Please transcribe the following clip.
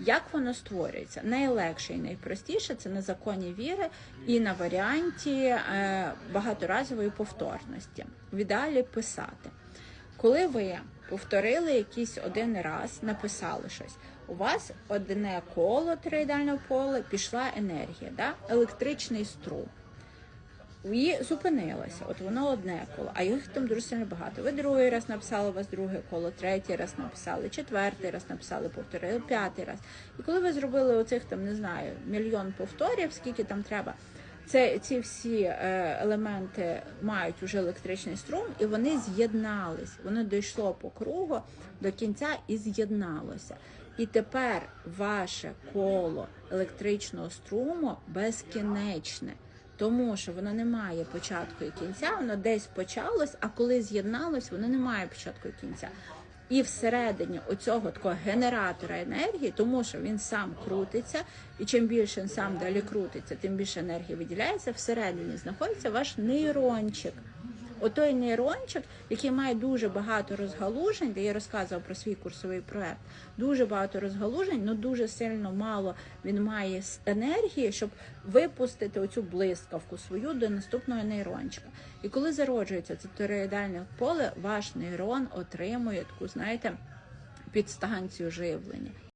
Як воно створюється? Найлегше і найпростіше це на законі віри і на варіанті е, багаторазової повторності. В ідеалі писати. Коли ви повторили якийсь один раз, написали щось, у вас одне коло триідеального поля пішла енергія, да? електричний струм. І зупинилося, от воно одне коло, а їх там дуже сильно багато. Ви другий раз написали, у вас друге коло, третій раз написали, четвертий раз написали, повторили, п'ятий раз. І коли ви зробили оцих там, не знаю, мільйон повторів, скільки там треба, це ці всі е, елементи мають уже електричний струм, і вони з'єднались. Воно дійшло по кругу до кінця і з'єдналося. І тепер ваше коло електричного струму безкінечне. Тому що воно не має початку і кінця, воно десь почалось, а коли з'єдналось, воно не має початку і кінця. І всередині оцього такого генератора енергії, тому що він сам крутиться, і чим більше він сам далі крутиться, тим більше енергії виділяється. Всередині знаходиться ваш нейрончик. Отой нейрончик, який має дуже багато розгалужень, де я розказував про свій курсовий проект, дуже багато розгалужень, але дуже сильно мало він має енергії, щоб випустити оцю блискавку свою до наступного нейрончика. І коли зароджується це тороїдальне поле, ваш нейрон отримує таку, знаєте, підстанцію живлення.